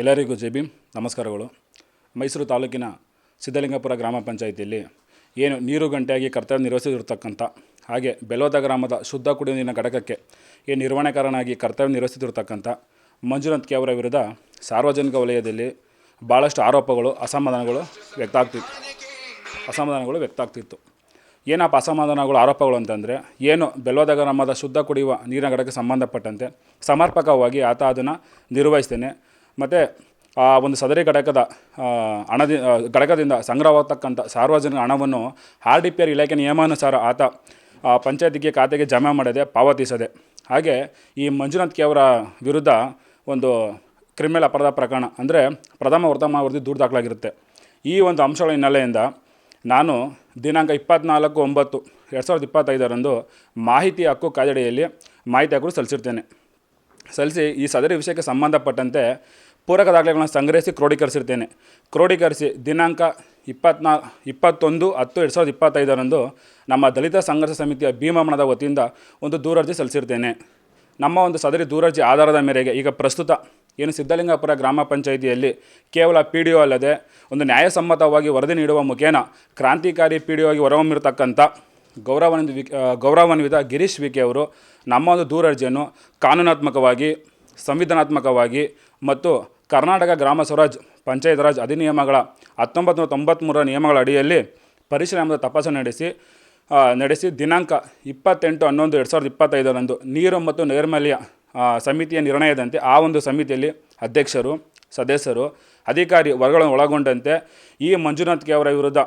ಎಲ್ಲರಿಗೂ ಜೆ ನಮಸ್ಕಾರಗಳು. ಮೈಸೂರು ತಾಲೂಕಿನ ಸಿದ್ದಲಿಂಗಪುರ ಗ್ರಾಮ ಪಂಚಾಯಿತಿಯಲ್ಲಿ ಏನು ನೀರು ಗಂಟೆಯಾಗಿ ಕರ್ತವ್ಯ ನಿರ್ವಹಿಸುತ್ತಿರ್ತಕ್ಕಂಥ ಹಾಗೆ ಬೆಲೋದ ಗ್ರಾಮದ ಶುದ್ಧ ಕುಡಿಯುವ ನೀರಿನ ಘಟಕಕ್ಕೆ ಈ ನಿರ್ವಹಣೆಕಾರನಾಗಿ ಕರ್ತವ್ಯ ನಿರ್ವಹಿಸುತ್ತಿರ್ತಕ್ಕಂಥ ಮಂಜುನಾಥ್ ಕೆ ಅವರ ವಿರುದ್ಧ ಸಾರ್ವಜನಿಕ ವಲಯದಲ್ಲಿ ಭಾಳಷ್ಟು ಆರೋಪಗಳು, ಅಸಮಾಧಾನಗಳು ವ್ಯಕ್ತ ಆಗ್ತಿತ್ತು ಅಸಮಾಧಾನಗಳು ವ್ಯಕ್ತ ಆಗ್ತಿತ್ತು ಏನಪ್ಪ ಅಸಮಾಧಾನಗಳು, ಆರೋಪಗಳು ಅಂತಂದರೆ ಏನು ಬೆಲೋದ ಗ್ರಾಮದ ಶುದ್ಧ ಕುಡಿಯುವ ನೀರಿನ ಘಟಕಕ್ಕೆ ಸಂಬಂಧಪಟ್ಟಂತೆ ಸಮರ್ಪಕವಾಗಿ ಆತ ಅದನ್ನು ನಿರ್ವಹಿಸ್ತೇನೆ. ಮತ್ತು, ಆ, ಒಂದು ಸದರಿ ಘಟಕದ ಹಣದ ಘಟಕದಿಂದ ಸಂಗ್ರಹವಾಗತಕ್ಕಂಥ ಸಾರ್ವಜನಿಕ ಹಣವನ್ನು ಆರ್ ಡಿ ಪಿ ಆರ್ ಇಲಾಖೆ ನಿಯಮಾನುಸಾರ ಆತ ಪಂಚಾಯತಿಗೆ ಖಾತೆಗೆ ಜಮಾ ಮಾಡದೆ ಪಾವತಿಸದೆ. ಹಾಗೆ ಈ ಮಂಜುನಾಥ್ ಕೆ ಅವರ ವಿರುದ್ಧ ಒಂದು ಕ್ರಿಮಿನಲ್ ಅಪರಾಧ ಪ್ರಕರಣ ಅಂದರೆ ಪ್ರಥಮ ವರ್ತಮ ವರದಿ ದೂರು ದಾಖಲಾಗಿರುತ್ತೆ. ಈ ಒಂದು ಅಂಶಗಳ ಹಿನ್ನೆಲೆಯಿಂದ ನಾನು ದಿನಾಂಕ ಇಪ್ಪತ್ನಾಲ್ಕು ಒಂಬತ್ತು ಎರಡು ಸಾವಿರದ ಇಪ್ಪತ್ತೈದರಂದು ಮಾಹಿತಿ ಹಕ್ಕು ಕಾಯ್ದೆಯಲ್ಲಿ ಮಾಹಿತಿ ಹಕ್ಕು ಸಲ್ಲಿಸಿರ್ತೇನೆ. ಸಲ್ಲಿಸಿ ಈ ಸದರಿ ವಿಷಯಕ್ಕೆ ಸಂಬಂಧಪಟ್ಟಂತೆ ಪೂರಕ ದಾಖಲೆಗಳನ್ನು ಸಂಗ್ರಹಿಸಿ ಕ್ರೋಢೀಕರಿಸಿರ್ತೇನೆ ಕ್ರೋಢೀಕರಿಸಿ ದಿನಾಂಕ ಇಪ್ಪತ್ನಾ, ಇಪ್ಪತ್ತೊಂದು ಹತ್ತು ಎರಡು ಸಾವಿರದ ಇಪ್ಪತ್ತೈದರಂದು ನಮ್ಮ ದಲಿತ ಸಂಘರ್ಷ ಸಮಿತಿಯ ಭೀಮಮ್ಮನದ ವತಿಯಿಂದ ಒಂದು ದೂರರ್ಜಿ ಸಲ್ಲಿಸಿರ್ತೇನೆ. ನಮ್ಮ ಒಂದು ಸದರಿ ದೂರರ್ಜಿ ಆಧಾರದ ಮೇರೆಗೆ ಈಗ ಪ್ರಸ್ತುತ ಏನು ಸಿದ್ಧಲಿಂಗಪುರ ಗ್ರಾಮ ಪಂಚಾಯಿತಿಯಲ್ಲಿ ಕೇವಲ ಪಿ ಡಿ ಒ ಅಲ್ಲದೆ ಒಂದು ನ್ಯಾಯಸಮ್ಮತವಾಗಿ ವರದಿ ನೀಡುವ ಮುಖೇನ ಕ್ರಾಂತಿಕಾರಿ ಪಿ ಡಿ ಆಗಿ ಹೊರಹೊಮ್ಮಿರತಕ್ಕಂಥ ಗೌರವಾನ್ವಿತ ಗೌರವಾನ್ವಿತ ಗಿರೀಶ್ ವಿಕೆ ಅವರು ನಮ್ಮ ಒಂದು ದೂರರ್ಜಿಯನ್ನು ಕಾನೂನಾತ್ಮಕವಾಗಿ, ಸಂವಿಧಾನಾತ್ಮಕವಾಗಿ ಮತ್ತು ಕರ್ನಾಟಕ ಗ್ರಾಮ ಸ್ವರಾಜ್ ಪಂಚಾಯತ್ ರಾಜ್ ಅಧಿನಿಯಮಗಳ ಹತ್ತೊಂಬತ್ತು ನೂರ ತೊಂಬತ್ತ್ಮೂರರ ನಿಯಮಗಳ ಅಡಿಯಲ್ಲಿ ಪರಿಶ್ರಮದ ತಪಾಸಣೆ ನಡೆಸಿ ನಡೆಸಿ ದಿನಾಂಕ ಇಪ್ಪತ್ತೆಂಟು ಹನ್ನೊಂದು ಎರಡು ಸಾವಿರದ ಇಪ್ಪತ್ತೈದರಂದು ನೀರು ಮತ್ತು ನೈರ್ಮಲ್ಯ ಸಮಿತಿಯ ನಿರ್ಣಯದಂತೆ ಆ ಒಂದು ಸಮಿತಿಯಲ್ಲಿ ಅಧ್ಯಕ್ಷರು, ಸದಸ್ಯರು, ಅಧಿಕಾರಿ ವರ್ಗಗಳನ್ನು ಒಳಗೊಂಡಂತೆ ಈ ಮಂಜುನಾಥ್ ಕೆ ಅವರ ವಿರುದ್ಧ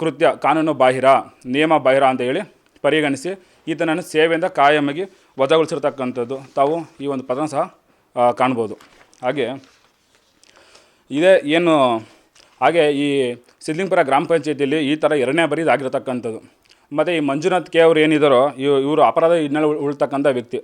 ಕೃತ್ಯ ಕಾನೂನು ಬಾಹಿರ, ನಿಯಮ ಬಾಹಿರ ಅಂತ ಹೇಳಿ ಪರಿಗಣಿಸಿ ಈತನನ್ನು ಸೇವೆಯಿಂದ ಕಾಯಮಾಗಿ ವಜಾಗೊಳಿಸಿರ್ತಕ್ಕಂಥದ್ದು ತಾವು ಈ ಒಂದು ಪದನ ಸಹ ಕಾಣ್ಬೋದು. ಹಾಗೆ ಇದೇ, ಏನು, ಹಾಗೆ ಈ ಸಿದ್ಲಿಂಗಪುರ ಗ್ರಾಮ ಪಂಚಾಯತಿಯಲ್ಲಿ ಈ ಥರ ಎರಡನೇ ಬಾರಿ ಇದಾಗಿರ್ತಕ್ಕಂಥದ್ದು. ಮತ್ತು ಈ ಮಂಜುನಾಥ್ ಕೆ ಅವರು ಏನಿದ್ದಾರೋ ಇವ್, ಇವರು ಅಪರಾಧ ಹಿನ್ನೆಲೆ ಉಳ್- ಉಳ್ತಕ್ಕಂಥ ವ್ಯಕ್ತಿ.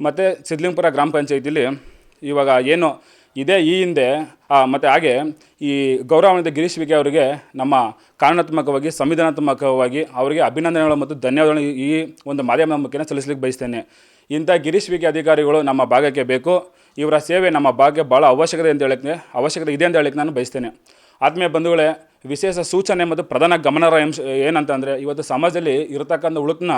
ಮತ್ತು ಸಿದ್ಲಿಂಗಪುರ ಗ್ರಾಮ ಪಂಚಾಯತಿಲಿ ಇವಾಗ ಏನು ಇದೇ ಈ ಹಿಂದೆ ಮತ್ತು ಹಾಗೆ ಈ ಗೌರವಾನ್ವಿತ ಗಿರೀಶ್ ವಿಕೆ ಅವರಿಗೆ ನಮ್ಮ ಕಾರಣಾತ್ಮಕವಾಗಿ, ಸಂವಿಧಾನಾತ್ಮಕವಾಗಿ ಅವರಿಗೆ ಅಭಿನಂದನೆಗಳು ಮತ್ತು ಧನ್ಯವಾದಗಳು ಈ- ಒಂದು ಮಾಧ್ಯಮದ ಮುಖೇನ ಸಲ್ಲಿಸಲಿಕ್ಕೆ ಬಯಸ್ತೇನೆ. ಇಂಥ ಗಿರೀಶ್ ವಿಕೆ ಅಧಿಕಾರಿಗಳು ನಮ್ಮ ಭಾಗಕ್ಕೆ ಬೇಕು. ಇವರ ಸೇವೆ ನಮ್ಮ ಭಾಗ್ಯ ಭಾಳ ಅವಶ್ಯಕತೆ ಅಂತ ಹೇಳಕ್ಕೆ, ಅವಶ್ಯಕತೆ ಇದೆ ಅಂತ ಹೇಳಕ್ಕೆ ನಾನು ಬಯಸ್ತೇನೆ. ಆತ್ಮೀಯ ಬಂಧುಗಳೇ, ವಿಶೇಷ ಸೂಚನೆ ಮತ್ತು ಪ್ರಧಾನ ಗಮನಾರ್ಹ ಅಂಶ ಏನಂತಂದರೆ, ಇವತ್ತು ಸಮಾಜದಲ್ಲಿ ಇರತಕ್ಕಂಥ ಉಳುಕನ್ನ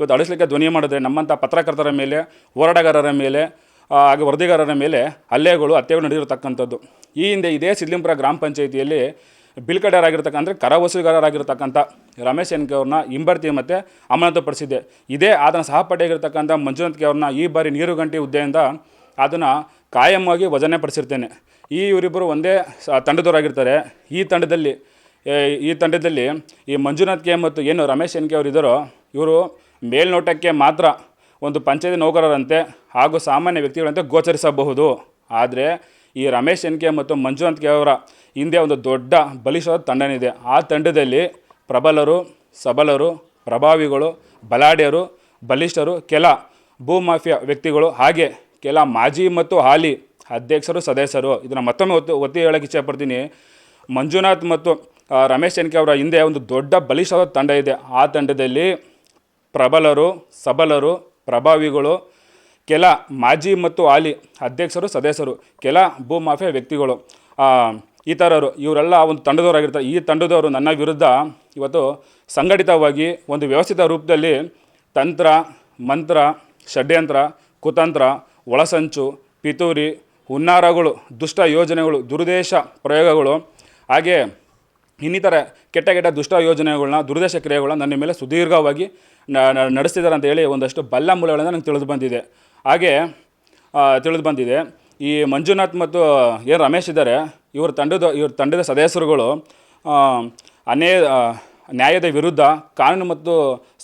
ಇವತ್ತು ಅಳಿಸ್ಲಿಕ್ಕೆ ಧ್ವನಿ ಮಾಡಿದ್ರೆ ನಮ್ಮಂಥ ಪತ್ರಕರ್ತರ ಮೇಲೆ, ಹೋರಾಟಗಾರರ ಮೇಲೆ ಹಾಗೆ ವರದಿಗಾರರ ಮೇಲೆ ಹಲ್ಲೆಗಳು, ಹತ್ಯೆಗಳು ನಡೆದಿರತಕ್ಕಂಥದ್ದು. ಈ ಹಿಂದೆ ಇದೇ ಸಿದ್ಲಿಂಪುರ ಗ್ರಾಮ ಪಂಚಾಯಿತಿಯಲ್ಲಿ ಬಿಲ್ಕಡೆಯರಾಗಿರ್ತಕ್ಕಂಥ ಕರ ವಸೂಲಿಗಾರರಾಗಿರ್ತಕ್ಕಂಥ ರಮೇಶ್ ಎನ್ಕೆ ಅವ್ರನ್ನ ಹಿಂಬರ್ತಿ ಮತ್ತು ಅಮಾನತುಪಡಿಸಿದ್ದೆ. ಇದೇ ಆತನ ಸಹಪಾಠಿಯಾಗಿರ್ತಕ್ಕಂಥ ಮಂಜುನಾಥ್ ಕೆ ಅವ್ರನ್ನ ಈ ಬಾರಿ ನೀರು ಗಂಟೆ ಹುದ್ದೆಯಿಂದ ಅದನ್ನು ಕಾಯಮಾಗಿ ವಜನೆ ಪಡಿಸಿರ್ತೇನೆ ಈ ಇವರಿಬ್ಬರು ಒಂದೇ ತಂಡದವರಾಗಿರ್ತಾರೆ. ಈ ತಂಡದಲ್ಲಿ ಈ ತಂಡದಲ್ಲಿ ಈ ಮಂಜುನಾಥ್ ಕೆ ಮತ್ತು ಏನು ರಮೇಶ್ ಎನ್ ಕೆ ಅವರು ಇದ್ದಾರೋ, ಇವರು ಮೇಲ್ನೋಟಕ್ಕೆ ಮಾತ್ರ ಒಂದು ಪಂಚಾಯತಿ ನೌಕರರಂತೆ ಹಾಗೂ ಸಾಮಾನ್ಯ ವ್ಯಕ್ತಿಗಳಂತೆ ಗೋಚರಿಸಬಹುದು. ಆದರೆ ಈ ರಮೇಶ್ ಎನ್ ಕೆ ಮತ್ತು ಮಂಜುನಾಥ್ ಕೆ ಅವರ ಹಿಂದೆ ಒಂದು ದೊಡ್ಡ ಬಲಿಷ್ಠವಾದ ತಂಡನಿದೆ. ಆ ತಂಡದಲ್ಲಿ ಪ್ರಬಲರು, ಸಬಲರು, ಪ್ರಭಾವಿಗಳು, ಬಲಾಢ್ಯರು, ಬಲಿಷ್ಠರು, ಕೆಲ ಭೂಮಾಫಿಯಾ ವ್ಯಕ್ತಿಗಳು ಹಾಗೆ ಕೆಲ ಮಾಜಿ ಮತ್ತು ಹಾಲಿ ಅಧ್ಯಕ್ಷರು, ಸದಸ್ಯರು, ಇದನ್ನು ಮತ್ತೊಮ್ಮೆ ಒತ್ತಿ ಒತ್ತಿ ಹೇಳಕ್ಕೆ ಇಚ್ಛೆಪಡ್ತೀನಿ. ಮಂಜುನಾಥ್ ಮತ್ತು ರಮೇಶ್ ಎನ್ಕೆ ಅವರ ಹಿಂದೆ ಒಂದು ದೊಡ್ಡ ಬಲಿಷ್ಠವಾದ ತಂಡ ಇದೆ. ಆ ತಂಡದಲ್ಲಿ ಪ್ರಬಲರು, ಸಬಲರು, ಪ್ರಭಾವಿಗಳು, ಕೆಲ ಮಾಜಿ ಮತ್ತು ಹಾಲಿ ಅಧ್ಯಕ್ಷರು, ಸದಸ್ಯರು, ಕೆಲ ಭೂಮಾಫಿಯಾ ವ್ಯಕ್ತಿಗಳು ಈ ಥರರು ಇವರೆಲ್ಲ ಒಂದು ತಂಡದವರಾಗಿರ್ತಾರೆ. ಈ ತಂಡದವರು ನನ್ನ ವಿರುದ್ಧ ಇವತ್ತು ಸಂಘಟಿತವಾಗಿ ಒಂದು ವ್ಯವಸ್ಥಿತ ರೂಪದಲ್ಲಿ ತಂತ್ರ, ಮಂತ್ರ, ಷಡ್ಯಂತ್ರ, ಕುತಂತ್ರ ಒಳಸಂಚು, ಪಿತೂರಿ, ಹುನ್ನಾರಗಳು, ದುಷ್ಟ ಯೋಜನೆಗಳು, ದುರುದ್ದೇಶ ಪ್ರಯೋಗಗಳು, ಹಾಗೆ ಇನ್ನಿತರ ಕೆಟ್ಟ ಕೆಟ್ಟ ದುಷ್ಟ ಯೋಜನೆಗಳನ್ನ ದುರ್ದೇಶ ಕ್ರಿಯೆಗಳನ್ನ ನನ್ನ ಮೇಲೆ ಸುದೀರ್ಘವಾಗಿ ನಡೆಸ್ತಿದ್ದಾರೆ ಅಂತ ಹೇಳಿ ಒಂದಷ್ಟು ಬಲ್ಲ ಮೂಲಗಳನ್ನು ನನಗೆ ತಿಳಿದು ಬಂದಿದೆ. ಹಾಗೆ ತಿಳಿದು ಬಂದಿದೆ. ಈ ಮಂಜುನಾಥ್ ಮತ್ತು ಏನು ರಮೇಶ್ ಇದ್ದಾರೆ. ಇವ್ರ ತಂಡದ ಇವ್ರ ತಂಡದ ಸದಸ್ಯರುಗಳು ಅನೇ ನ್ಯಾಯದ ವಿರುದ್ಧ ಕಾನೂನು ಮತ್ತು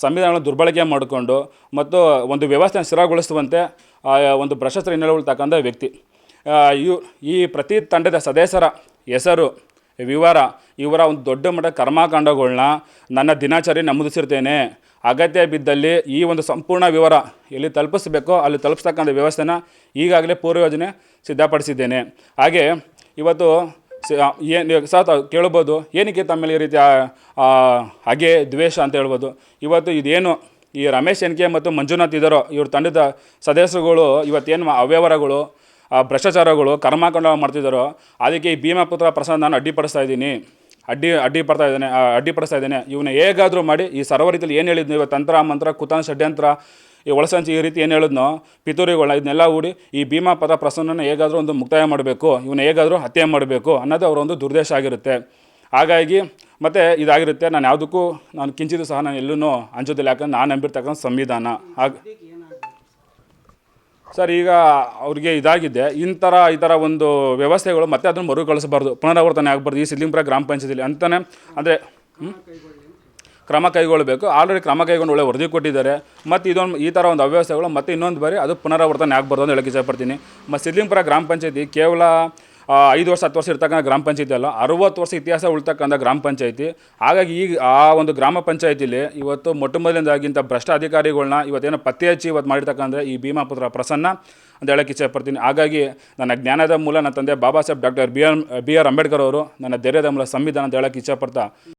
ಸಂವಿಧಾನಗಳನ್ನು ದುರ್ಬಳಕೆ ಮಾಡಿಕೊಂಡು ಮತ್ತು ಒಂದು ವ್ಯವಸ್ಥೆಯನ್ನು ಸ್ಥಿರಗೊಳಿಸುವಂತೆ ಒಂದು ಭ್ರಷ್ಟರ ಹಿನ್ನೆಲೆಗೊಳ್ತಕ್ಕಂಥ ವ್ಯಕ್ತಿ. ಇವು ಈ ಪ್ರತಿ ತಂಡದ ಸದಸ್ಯರ ಹೆಸರು, ವಿವರ, ಇವರ ಒಂದು ದೊಡ್ಡ ಮಟ್ಟ ಕರ್ಮಕಾಂಡಗಳನ್ನ ನನ್ನ ದಿನಾಚರಿ ನಮೂದಿಸಿರ್ತೇನೆ. ಅಗತ್ಯ ಬಿದ್ದಲ್ಲಿ ಈ ಒಂದು ಸಂಪೂರ್ಣ ವಿವರ ಎಲ್ಲಿ ತಲುಪಿಸಬೇಕೋ ಅಲ್ಲಿ ತಲುಪಿಸ್ತಕ್ಕಂಥ ವ್ಯವಸ್ಥೆನ ಈಗಾಗಲೇ ಪೂರ್ವ ಯೋಜನೆ ಸಿದ್ಧಪಡಿಸಿದ್ದೇನೆ. ಹಾಗೆ ಇವತ್ತು ಏನು ಸಹ ಕೇಳ್ಬೋದು. ಏನಕ್ಕೆ ತಮ್ಮಲ್ಲಿ ಮೇಲೆ ಈ ರೀತಿ ಹಾಗೆ, ದ್ವೇಷ ಅಂತ ಹೇಳ್ಬೋದು. ಇವತ್ತು ಇದೇನು ಈ ರಮೇಶ್ ಎನ್ ಕೆ ಮತ್ತು ಮಂಜುನಾಥ್ ಇದ್ದಾರೋ, ಇವ್ರ ತಂಡದ ಸದಸ್ಯರುಗಳು ಇವತ್ತೇನು ಅವ್ಯವಹಾರಗಳು ಭ್ರಷ್ಟಾಚಾರಗಳು ಕರ್ಮಾಕಾಂಡ ಮಾಡ್ತಿದ್ದಾರೋ, ಅದಕ್ಕೆ ಈ ಭೀಮಪುತ್ರ ಪ್ರಸಾದ್ ನಾನು ಅಡ್ಡಿಪಡಿಸ್ತಾ ಇದ್ದೀನಿ. ಅಡ್ಡಿ, ಅಡ್ಡಿಪಡ್ತಾ ಇದ್ದಾನೆ ಅಡ್ಡಿಪಡಿಸ್ತಾ ಇದ್ದಾನೆ. ಇವನ್ನ ಹೇಗಾದರೂ ಮಾಡಿ, ಈ ಸರ್ವ ರೀತಿಯಲ್ಲಿ ಏನು ಹೇಳಿದ್ನು ಇವತ್ತು ತಂತ್ರ, ಮಂತ್ರ ಕುತಾನ್ ಷಡ್ಯಂತ್ರ ಈ ಒಳಸಂಚಿ ಈ ರೀತಿ ಏನು ಹೇಳಿದ್ನೋ? ಪಿತೂರಿಗಳ, ಇದನ್ನೆಲ್ಲ ಹೂಡಿ ಈ ಭೀಮಾ ಪದ ಪ್ರಸನ್ನನ ಹೇಗಾದರೂ ಒಂದು ಮುಕ್ತಾಯ ಮಾಡಬೇಕು ಇವನ್ನ ಹೇಗಾದರೂ ಹತ್ಯೆ ಮಾಡಬೇಕು ಅನ್ನೋದು ಅವರ ಒಂದು ದುರ್ದೇಶ ಆಗಿರುತ್ತೆ. ಹಾಗಾಗಿ ಮತ್ತು ಇದಾಗಿರುತ್ತೆ, ನಾನು ಯಾವುದಕ್ಕೂ, ನಾನು ಕಿಂಚಿದು ಸಹ ನಾನು ಎಲ್ಲೂ ಅಂಜೋದಿಲ್ಲ ಯಾಕಂದ್ರೆ ನಾನು ನಂಬಿರ್ತಕ್ಕಂಥ ಸಂವಿಧಾನ. ಹಾಗೆ ಸರ್, ಈಗ ಅವ್ರಿಗೆ ಇದಾಗಿದೆ ಇಂಥರ ಥರ ಈ ಥರ ಒಂದು ವ್ಯವಸ್ಥೆಗಳು ಮತ್ತೆ ಅದನ್ನು ಮರುಕಳಿಸಬಾರ್ದು, ಪುನರಾವರ್ತನೆ ಆಗಬಾರ್ದು ಈ ಸಿದ್ಲಿಂಪುರ ಗ್ರಾಮ ಪಂಚಾಯತಿಲಿ ಅಂತಾನೆ. ಅಂದರೆ ಕ್ರಮ ಕೈಗೊಳ್ಳಬೇಕು. ಆಲ್ರೆಡಿ ಕ್ರಮ ಕೈಗೊಂಡು ಒಳ್ಳೆ ವರದಿ ಕೊಟ್ಟಿದ್ದಾರೆ. ಮತ್ತು ಇದೊಂದು ಈ ಥರ ಒಂದು ಅವ್ಯವಸ್ಥೆಗಳು ಮತ್ತು ಇನ್ನೊಂದು ಬಾರಿ ಅದು ಪುನರಾವರ್ತನೆ ಆಗಬಾರ್ದು ಅಂತ ಹೇಳಕ್ಕೆ ಇಷ್ಟಪಡ್ತೀನಿ ಮತ್ತು ಸಿದ್ಲಿಂಪುರ ಗ್ರಾಮ ಪಂಚಾಯತಿ ಕೇವಲ ಐದು ವರ್ಷ, ಹತ್ತು ವರ್ಷ ಇರ್ತಕ್ಕಂಥ ಗ್ರಾಮ ಪಂಚಾಯತಿ ಅಲ್ಲ, ಅರುವತ್ತು ವರ್ಷ ಇತಿಹಾಸ ಉಳ್ತಕ್ಕಂಥ ಗ್ರಾಮ ಪಂಚಾಯತಿ. ಹಾಗಾಗಿ ಈಗ ಆ ಒಂದು ಗ್ರಾಮ ಪಂಚಾಯತಿಲಿ ಇವತ್ತು ಮೊಟ್ಟ ಮೊದಲಿಂದಾಗಿಂತ ಭ್ರಷ್ಟ ಅಧಿಕಾರಿಗಳನ್ನ ಇವತ್ತೇನೋ ಪತ್ತೆ ಹಚ್ಚಿ ಇವತ್ತು ಮಾಡಿರ್ತಕ್ಕಂಥ ಈ ಭೀಮಾಪುತ್ರ ಪ್ರಸನ್ನ ಅಂತ ಹೇಳಕ್ಕೆ ಇಷ್ಟಪಡ್ತೀನಿ ಹಾಗಾಗಿ ನನ್ನ ಜ್ಞಾನದ ಮೂಲ ನನ್ನ ತಂದೆ Baba Saheb doctor B R B R Ambedkar ಅವರು ನನ್ನ ಧೈರ್ಯದ ಮೂಲ ಸಂವಿಧಾನ ಅಂತ ಹೇಳಕ್ಕೆ ಇಷ್ಟಪಡ್ತಾ